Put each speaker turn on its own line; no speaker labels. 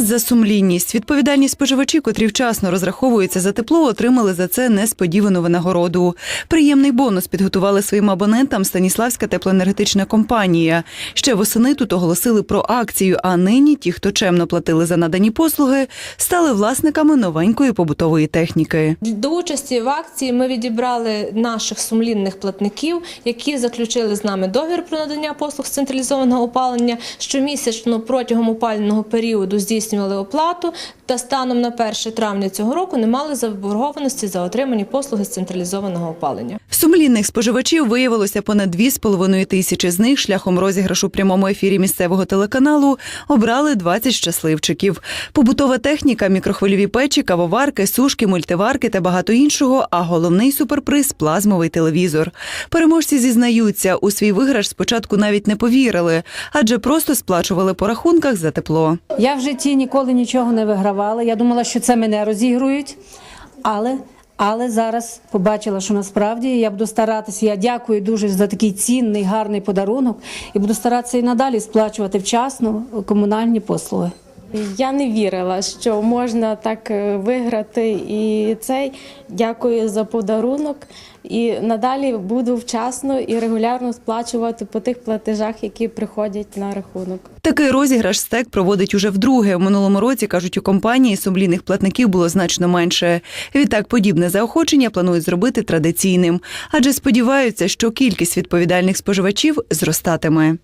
Приз за сумлінність. Відповідальні споживачі, котрі вчасно розраховуються за тепло, отримали за це несподівану винагороду. Приємний бонус підготували своїм абонентам Станіславська теплоенергетична компанія. Ще восени тут оголосили про акцію. А нині ті, хто чемно платили за надані послуги, стали власниками новенької побутової техніки.
До участі в акції ми відібрали наших сумлінних платників, які заключили з нами договір про надання послуг з централізованого опалення. Щомісячно протягом опалювального періоду здійснювали оплату та станом на 1 травня цього року не мали заборгованості за отримані послуги з централізованого опалення.
Сумлінних споживачів виявилося понад 2,5 тисячі. З них шляхом розіграшу в прямому ефірі місцевого телеканалу обрали 20 щасливчиків. Побутова техніка, мікрохвильові печі, кавоварки, сушки, мультиварки та багато іншого. А головний суперприз плазмовий телевізор. Переможці зізнаються, у свій виграш спочатку навіть не повірили, адже просто сплачували по рахунках за тепло.
Я в житті ніколи нічого не вигравала. Я думала, що це мене розігрують, але. Але зараз побачила, що насправді я буду старатися. Я дякую дуже за такий цінний, гарний подарунок і буду старатися і надалі сплачувати вчасно комунальні послуги.
Я не вірила, що можна так е, виграти і цей. Дякую за подарунок. І надалі буду вчасно і регулярно сплачувати по тих платежах, які приходять на рахунок.
Такий розіграш стек проводить уже вдруге. У минулому році кажуть, у компанії сумлінних платників було значно менше. Відтак, подібне заохочення планують зробити традиційним, адже сподіваються, що кількість відповідальних споживачів зростатиме.